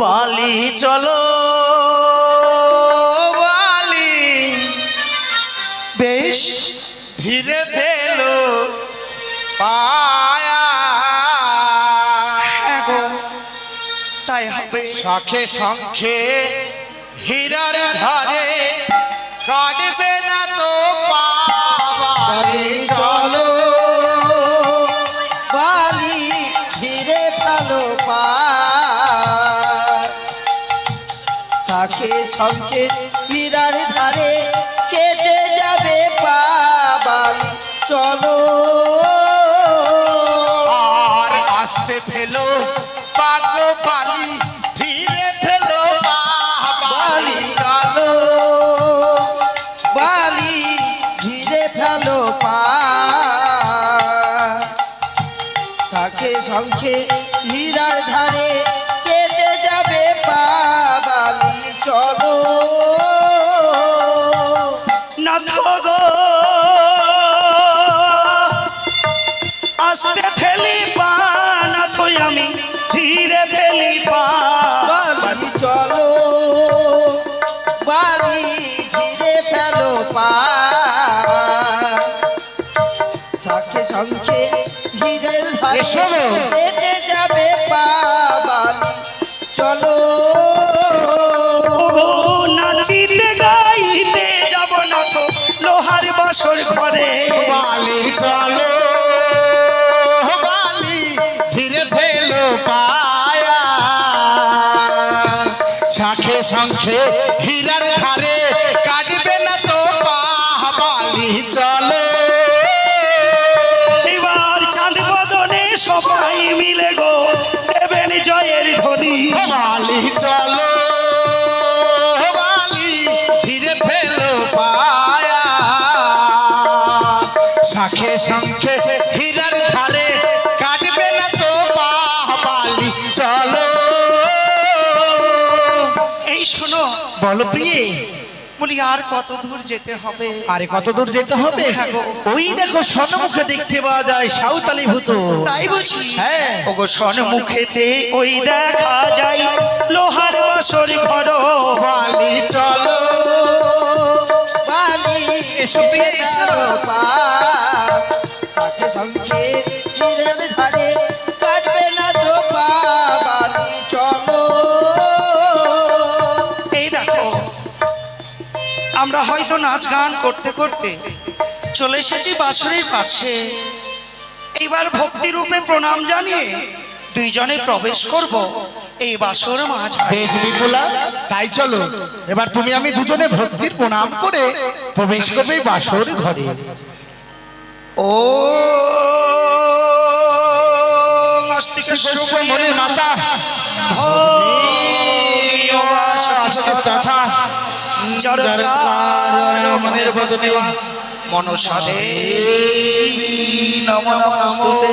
বালি চলো। বালি। বেশ ধীরে ফেলো পায়া। হ্যাঁ তাই হবে। শখে শঙ্খে হীরার ধারে কাটবে না তো পাবালি চলো। শাখে শঙ্খে পীরার ধারে কেটে যাবে পা বালি চলো। আর আসতে ফেলো পাগো পালি ধীরে ফেলো বালি পাবালি চলো। বালি ধীরে ভালো পা শাখে শঙ্খে হীরার ধারে কেটে আস্তে ফেলি পা নাথ আমি ধীরে ফেলি পা। বালি চলো বালি ধীরে ফেলো পা। শাখে শঙ্খে হীরের ধারে এসো গো। যাবে পা। বালি চলো। নাচিতে গাইতে যাব লোহার বাসর ঘরে। বালি চলো। বালি ধীরে ফেলো পায়া। শাখে শঙ্খে হীরার ধারে কাটবে না তো বালি চলো। এবার চাঁদ বদনে সবাই মিলে গো দেবেন জয়ের ধ্বনি। বালি চলো বালি ধীরে ফেলো পায়া। শাখে শঙ্খে বলো প্রিয়ে। বলি আর কত দূর যেতে হবে? আরে কত দূর যেতে হবে? হ্যাঁ। ওই দেখো সন্মুখে দেখতে পাওয়া যায় সাঁওতালি ভূত। তাই বুঝি হ্যাঁ। ওগো মুখেতে ওই দেখা যায় লোহার বাসর ঘর। বালি চলো বালি এসো প্রিয়ে, এসো। পা হীরের ধারে হয়তো নাচ গান করতে করতে চলে এসেছি বাসরের পাশে। এইবার ভক্তি রূপে প্রণাম জানিয়ে দুইজনে প্রবেশ করব এই বাসর মাঝ বেশ বিপুলা তাই চলো। এবার তুমি আমি দুজনে ভক্তির প্রণাম করে প্রবেশ করবে বাসর ঘরে। ও মনের মাতা। জড়কার মনের মনসাদে। নম নমস্তুতে।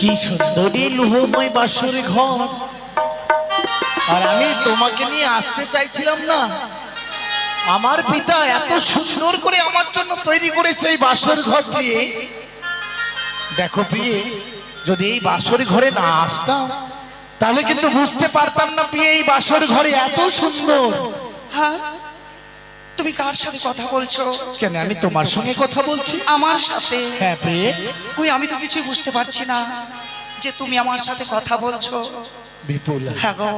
কি সুন্দরী লুহময় বাসর ঘর। আর আমি তোমাকে নিয়ে আসতে চাইছিলাম না। আমার পিতা এত সুন্দর করে আমার জন্য তৈরি করেছে এই বাসর ঘর প্রিয়ে দেখো প্রিয়ে যদি এই বাসর ঘরে না আসতাম তাহলে কিন্তু বুঝতে পারতাম না প্রিয়ে এই বাসর ঘরে এত সুন্দর। হ্যাঁ? তুমি কার সাথে কথা বলছো? কেন আমি তোমার সঙ্গে কথা বলছি? আমার সাথে? হ্যাঁ প্রিয়ে। কই আমি তো কিছুই বুঝতে পারছি না যে তুমি আমার সাথে কথা বলছো। বিপুল। হ্যাঁ গো।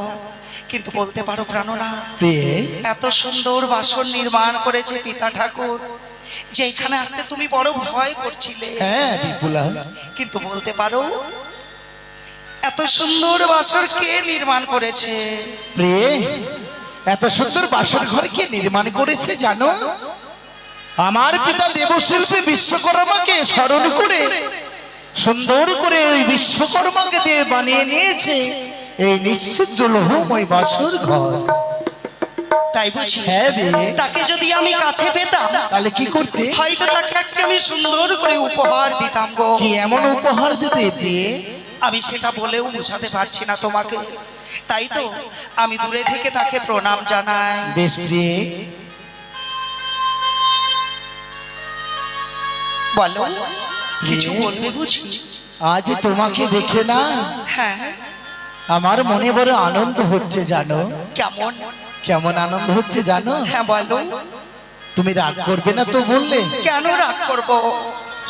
কিন্তু বলতে পারো প্রাণনা প্রিয়ে এত সুন্দর বাসন নির্মাণ করেছে পিতা ঠাকুর যে এখানে আসতে তুমি বড় ভয় করছিলে। হ্যাঁ কিন্তু বলতে পারো এত সুন্দর বাসর কে নির্মাণ করেছে? এত সুন্দর বাসর ঘর কে নির্মাণ করেছে জানো? আমার পিতা দেবশিল্পী বিশ্বকর্মাকে স্মরণ করে সুন্দর করে ওই বিশ্বকর্মাকে দিয়ে বানিয়ে নিয়েছে। এই নিশ্চিত লোহময় বাসর ঘর। তাই বুঝি হ্যাঁ রে। তাকে যদি আমি কাছে পেতাম তাহলে কি করতে? হয়তো তাকে একটা আমি সুন্দর করে উপহার দিতাম গো। কি এমন উপহার দিতে আমি সেটা বলেও বোঝাতে পারছি না তোমাকে। তাই তো আমি দূরে থেকে তাকে প্রণাম জানাই। বেশ প্রিয়ে বলো কিছু বলবে বুঝি? আজ তোমাকে দেখে না? হ্যাঁ। আমার মনে বড় আনন্দ হচ্ছে জানো। কেমন? কেমন আনন্দ হচ্ছে জানো? হ্যাঁ বলো। তুমি রাগ করবে না তো বললে? কেন রাগ করব?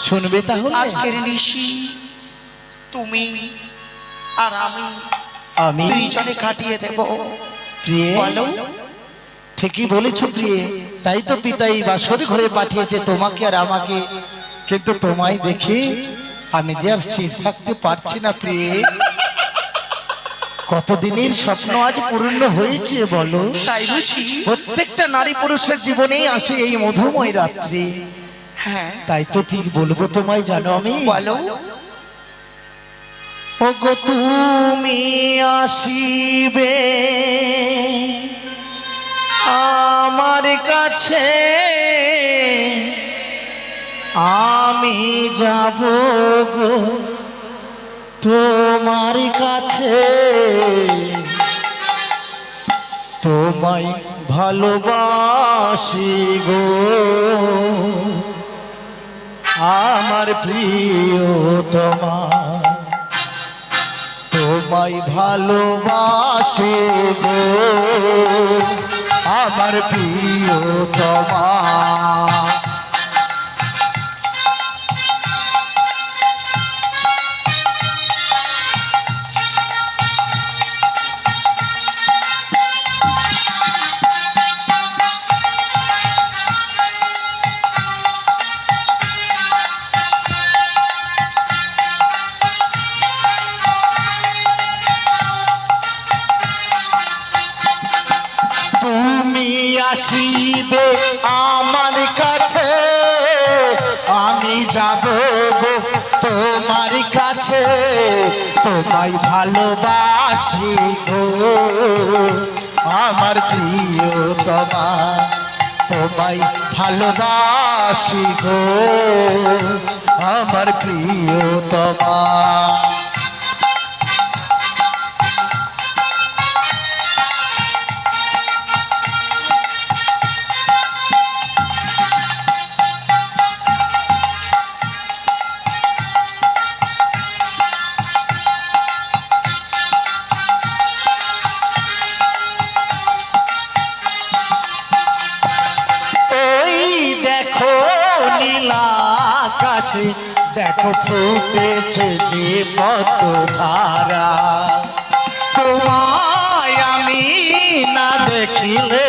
শুনবে তাহলে। আজকের নিশি তুমি আর আমি আমি দুইজনে কাটিয়ে দেব। প্রিয়ে বলো। ঠিকই বলেছ প্রিয়ে। তাই তো পিতাই বাসর ঘরে পাঠিয়েছে তোমাকে আর আমাকে। কিন্তু তোমায় দেখে আমি যে আর স্থির থাকতে পারছি না প্রিয়ে। কতদিনের স্বপ্ন আজ পূর্ণ হয়েছে বলো? তাই বুঝি। প্রত্যেকটা নারী পুরুষের জীবনেই আসে এই মধুময় রাত্রি। হ্যাঁ। তাই তো ঠিক বলব তোমায় জানো আমি? বলো। ওগো তুমি আসিবে আমার কাছে। আমি যাব গো। তোমার কাছে। তোমায় ভালোবাসি গো। আমার প্রিয় তোমার তোমায় ভালোবাসে গো। আমার প্রিয় তোমার যাব গো তোমার কাছে, তোমায় ভালোবাসি গো। আমার প্রিয় তোমা তোমায় ভালোবাসি গো। আমার প্রিয় তোমার। দেখিলে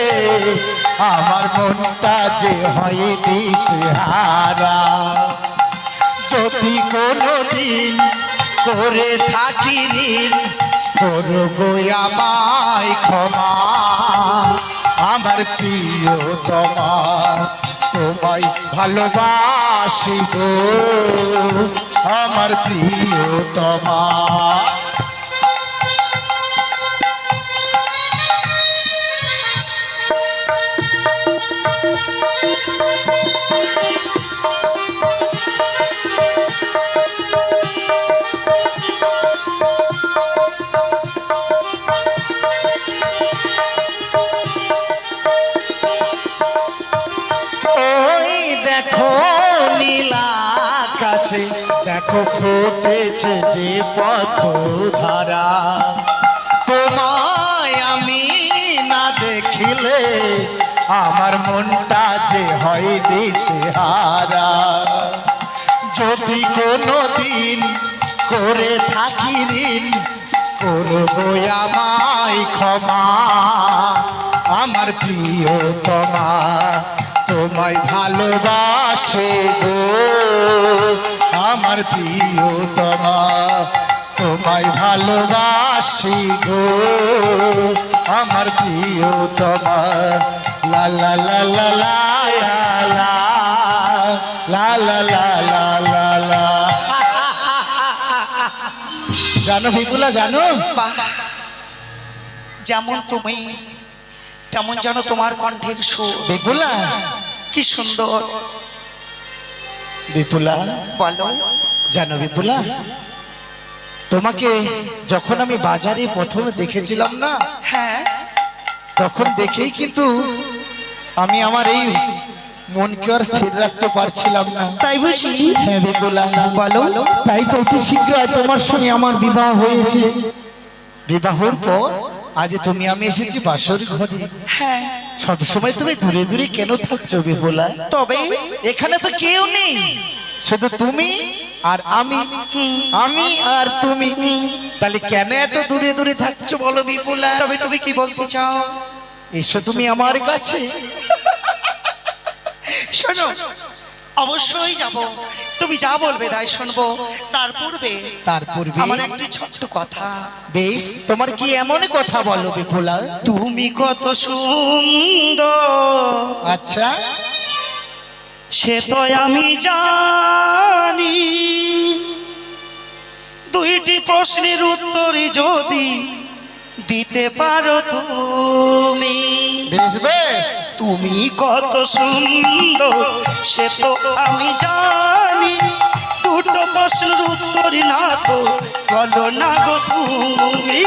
আমার মনটা যে হয় দিশহারা যদি কোনো দিন করে থাকি ঋণ করব আমায় ক্ষমা। আমার প্রিয় তোমার তোমায় ভালোবাসি গো। আমার প্রিয় তোমার দেখো ফুটেছে যে পথ ধারা তোমায় আমি না দেখিলে আমার মনটা যে হয় দিশেহারা। যদি কোনো দিন করে থাকি ঋণ করব আমায় ক্ষমা। আমার প্রিয় তোমা তোমায় ভালোবাসে গো। আমার প্রিয় তোমা তোমায় ভালোবাসি গো আমার প্রিয় তোমা লা লা লা লা লা লা লা লা লা লা লা লা জানো বিপুলা জানো যেমন তুমি তেমন যেন তোমার কণ্ঠের সুর বিপুলা কি সুন্দর বিপুলা বলো জানো বিপুলা? তোমাকে যখন আমি বাজারে প্রথমে দেখেছিলাম না হ্যাঁ। তখন দেখেই কিন্তু আমি আমার এই মনকে আর স্থির রাখতে পারছিলাম না। তাই বুঝি? হ্যাঁ বেগুলা বলো। তাই তো অতি শীঘ্রই তোমার সঙ্গে আমার বিবাহ হয়েছে। বিবাহর পর আজ তুমি আমি এসেছি বাসর ঘরে। হ্যাঁ। সব সময় তুমি দূরে দূরে কেন থাকছো বেহুলা তবে এখানে তো কেউ নেই। শুধু তুমি আর আমি আমি আর তুমি। তাহলে কেন এত দূরে দূরে থাকছো বলো বিপুলা? তবে তুমি কি বলতে চাও? এসো তুমি আমার কাছে। শোনো অবশ্যই যাব। তুমি যা বলবে তাই শুনব। তার পূর্বে তার পূর্বে আমার একটি ছোট্ট কথা। বেশ তোমার কি এমন কথা বলো বিপুলা? তুমি কত সুন্দর। আচ্ছা। সে তো আমি জানি। দুইটি প্রশ্নের উত্তর যদি দিতে পারো তুমি। তুমি কত সুন্দর সে তো আমি জানি। দুটো প্রশ্নের উত্তর না তো বলো না গো তুমি।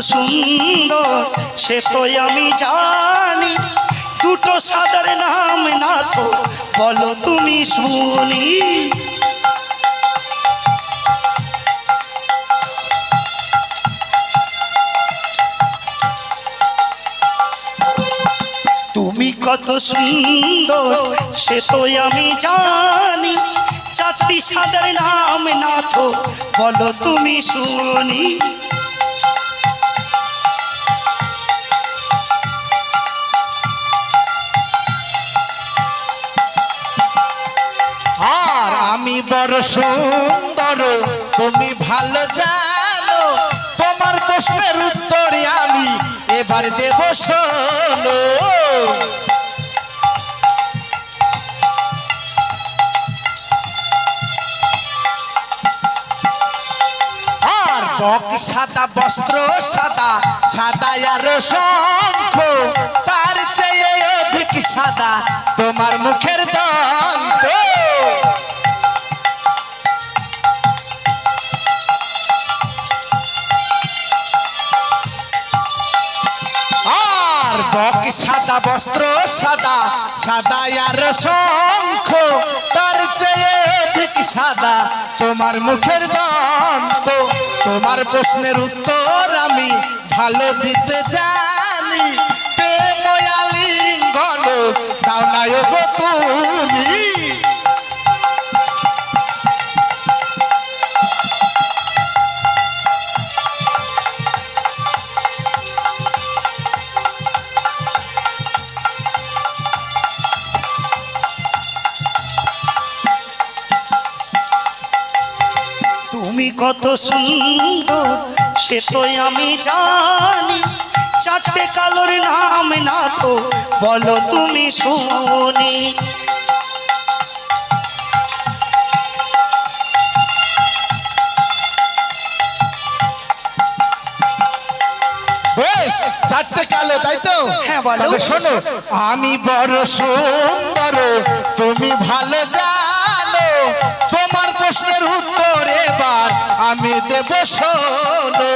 সুন্দর, সে তো আমি জানি। দুটো সাদার নাম না তো, বলো তুমি শুনি। তুমি কত সুন্দর, সে তো আমি জানি। চারটি সাদার নাম না তো, বলো তুমি শুনি। বড় সুন্দর, তুমি ভালো জানো। তোমার প্রশ্নের উত্তরে আমি এবার দেব শোনো। সাদা, বস্ত্র সাদা সাদা আর শঙ্খ, তার চেয়ে অধিক সাদা তোমার মুখের দন্ত সাদা সাদা আর শঙ্খ, তার চেয়ে ঠিক সাদা। তোমার মুখের দন্ত, তোমার প্রশ্নের উত্তর আমি ভালো দিতে জানি। সুন্দর সে তো আমি জানি। চারটে কালোর নাম না তো বলো তুমি শুনি। চারটে কালো তাই তো? হ্যাঁ, বলো। শোনো আমি বড় সুন্দর তুমি ভালো তোমার প্রশ্নের উত্তর এবার আমি দেব শোনো।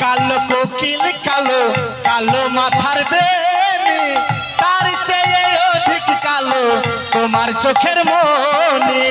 কালো, কোকিল কালো কালো মাথার বেনি তার চেয়ে অধিক কালো তোমার চোখের মনে